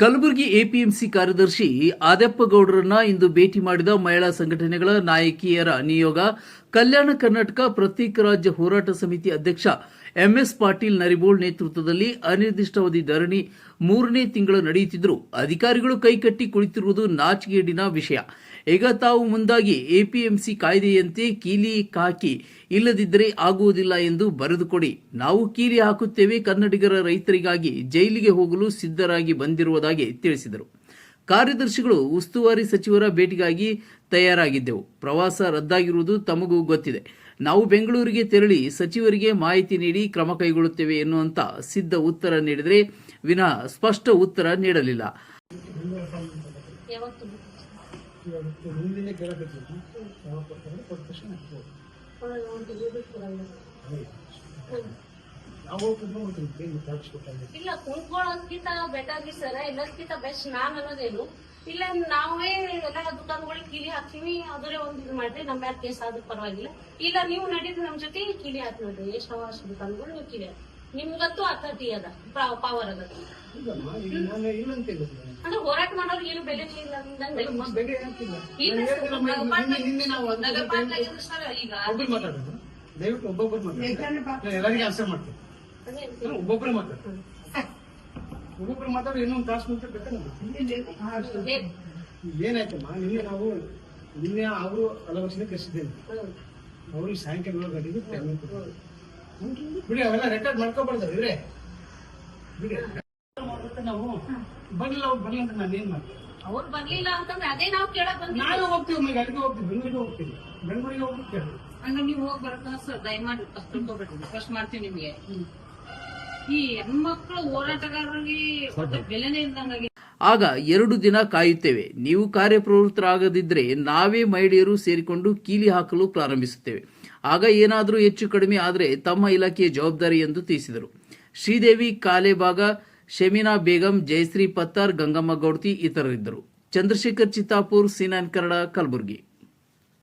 Kalaburagi APMC ಕಾರ್ಯದರ್ಶಿ ಆದಪ್ಪ ಗೌಡರನ್ನ ಇಂದು ಭೇಟಿ ಮಾಡಿದ ಮಹಿಳಾ ಸಂಘಟನೆಗಳ ನಾಯಕಿಯರ ನಿಯೋಗ. ಕಲ್ಯಾಣ ಕರ್ನಾಟಕ ಪ್ರತ್ಯೇಕ ರಾಜ್ಯ ಹೋರಾಟ ಸಮಿತಿ ಅಧ್ಯಕ್ಷ ಎಂಎಸ್ ಪಾಟೀಲ್ ನರಿಬೋಳ್ ನೇತೃತ್ವದಲ್ಲಿ ಅನಿರ್ದಿಷ್ಟಾವಧಿ ಧರಣಿ ಮೂರನೇ ತಿಂಗಳು ನಡೆಯುತ್ತಿದ್ದರು ಅಧಿಕಾರಿಗಳು ಕೈಕಟ್ಟಿ ಕುಳಿತಿರುವುದು ನಾಚಿಕೆಗೇಡಿನ ವಿಷಯ. ಈಗ ತಾವು ಮುಂದಾಗಿ ಎಪಿಎಂಸಿ ಕಾಯ್ದೆಯಂತೆ ಕೀಲಿ ಹಾಕಿ ಇಲ್ಲದಿದ್ದರೆ ಆಗುವುದಿಲ್ಲ ಎಂದು ಬರೆದುಕೊಡಿ. ನಾವು ಕೀಲಿ ಹಾಕುತ್ತೇವೆ ಕನ್ನಡಿಗರ ರೈತರಿಗಾಗಿ ಜೈಲಿಗೆ ಹೋಗಲು ಸಿದ್ಧರಾಗಿ ಬಂದಿರುವುದಾಗಿ ತಿಳಿಸಿದರು. ಕಾರ್ಯದರ್ಶಿಗಳು ಉಸ್ತುವಾರಿ ಸಚಿವರ ಭೇಟಿಗಾಗಿ ತಯಾರಾಗಿದ್ದೆವು. ಪ್ರವಾಸ ರದ್ದಾಗಿರುವುದು ತಮಗೂ ಗೊತ್ತಿದೆ. ನಾವು ಬೆಂಗಳೂರಿಗೆ ತೆರಳಿ ಸಚಿವರಿಗೆ ಮಾಹಿತಿ ನೀಡಿ ಕ್ರಮ ಕೈಗೊಳ್ಳುತ್ತೇವೆ ಎನ್ನುವಂತ ಸಿದ್ಧ ಉತ್ತರ ನೀಡಿದರೆ ವಿನಃ ಸ್ಪಷ್ಟ ಉತ್ತರ ನೀಡಲಿಲ್ಲ. ಇಲ್ಲ ಕುಂತ್ಕೊಳ್ಳೋದ್ಕಿಂತ ಬೆಟರ್ ಸರ್ ಎಲ್ಲದಕ್ಕಿಂತ ಬೆಸ್ಟ್ ನಾನ್ ಅನ್ನೋದೇನು. ಇಲ್ಲ ನಾವೇ ಎಲ್ಲ ದುಕಾನ್ಗಳಿಗೆ ಕಿಲಿ ಹಾಕ್ತೀವಿ. ಅದರೇ ಒಂದ್ ಇದು ಮಾಡ್ರಿ ನಮ್ಮ ಯಾರು ಕೇಸ್ ಆದ್ರೂ ಪರವಾಗಿಲ್ಲ. ಇಲ್ಲ ನೀವು ನಡೀರಿ ನಮ್ ಜೊತೆ ಕಿಲಿ ಹಾಕಿ ನೋಡ್ರಿ. ಎಷ್ಟು ದುಕಾನ್ಗಳು ನೀವು ಕೀಲಿ ಹಾಕಿ. ನಿಮ್ಗಂತೂ ಅಥಾರಿಟಿ ಅದ ಪವರ್ ಅದ. ಅಂದ್ರೆ ಹೋರಾಟ ಮಾಡೋರ್ಗೆ ಏನು ಬೆಲೆ ಇಲ್ಲ ನಗರಪಾಲಿಕೆ- ಸರ್ ಈಗ ದಯವಿಟ್ಟು ಒಬ್ಬೊಬ್ಬರು ಎಲ್ಲರಿಗೂ ಆನ್ಸರ್ ಅದೇ ನಾನು ಒಬ್ಬೊಬ್ಬರು ಮಾತಾಡ್ತೀನಿ ಒಬ್ಬೊಬ್ಬರು ಮಾತಾಡಿ ಇನ್ನೊಂದು ತಾಸು ಮುಂಚೆ ಏನಾಯ್ತು ಏನಾಯ್ತಮ್ಮ? ನಿನ್ನೆ ನಾವು ನಿನ್ನೆ ಅವರು ಹಲವು ಕಳಿಸಿದ್ದೇನೆ ಹ್ಮ್. ಅವ್ರಿಗೆ ಸಾಯಂಕಾಲ ಗಂಟೆಗೆ. ಬಿಡಿ ಅವೆಲ್ಲ ರೆಕಾರ್ಡ್ ಮಾಡ್ಕೊಬಾರ್ದು ಇವ್ರೆ. ಬಿಡಿ. ನಾವು ಬರ್ಲಿಲ್ಲ ಅವ್ರು ಬರ್ಲಿ ಅಂತ ನಾನು ಏನ್ ಮಾಡ್ತೀನಿ ಅವ್ರು ಬರ್ಲಿಲ್ಲ ಅಂತಂದ್ರೆ ಅದೇ ನಾವು ಕೇಳಕ್ ಬಂದ್ವಿ ನಾನು ಹೋಗ್ತೀವಿ ಅಲ್ಲಿಗೆ ಹೋಗ್ತೀವಿ ಬೆಂಗಳೂರಿಗೆ ಹೋಗ್ತೀವಿ ಬೆಂಗಳೂರಿಗೆ ಹೋಗ್ಬಿಟ್ಟು ಕೇಳಿ ಹಂಗ ನೀವು ಹೋಗಿ ಬರಕ ಸರ್ ದಯಮಾಡಿ ಅಷ್ಟು ತಿಳ್ಕೊಬೇಡ್ರಿ ಫಸ್ಟ್ ಮಾಡ್ತೀವಿ ನಿಮ್ಗೆ. ಈ ಹೆಣ್ಮಕ್ಳು ಹೋರಾಟಗಾರರಿಗೆ ಒಟ್ಟು ಬೆಲೆನೇ ಇಲ್ದಂಗಾಗಿ ಆಗ ಎರಡು ದಿನ ಕಾಯುತ್ತೇವೆ. ನೀವು ಕಾರ್ಯಪ್ರವೃತ್ತರಾಗದಿದ್ದರೆ ನಾವೇ ಮಹಿಳೆಯರು ಸೇರಿಕೊಂಡು ಕೀಲಿ ಹಾಕಲು ಪ್ರಾರಂಭಿಸುತ್ತೇವೆ. ಆಗ ಏನಾದರೂ ಹೆಚ್ಚು ಕಡಿಮೆ ಆದರೆ ತಮ್ಮ ಇಲಾಖೆಯ ಜವಾಬ್ದಾರಿ ಎಂದು ತಿಳಿಸಿದರು. ಶ್ರೀದೇವಿ ಕಾಲೇಬಾಗ ಶಮೀನಾ ಬೇಗಂ ಜಯಶ್ರೀ ಪತ್ತಾರ್ ಗಂಗಮ್ಮ ಗೌಡ್ತಿ ಇತರರಿದ್ದರು. ಚಂದ್ರಶೇಖರ್ ಚಿತ್ತಾಪುರ್ ಸಿನಾನ್ ಕನ್ನಡ ಕಲಬುರಗಿ.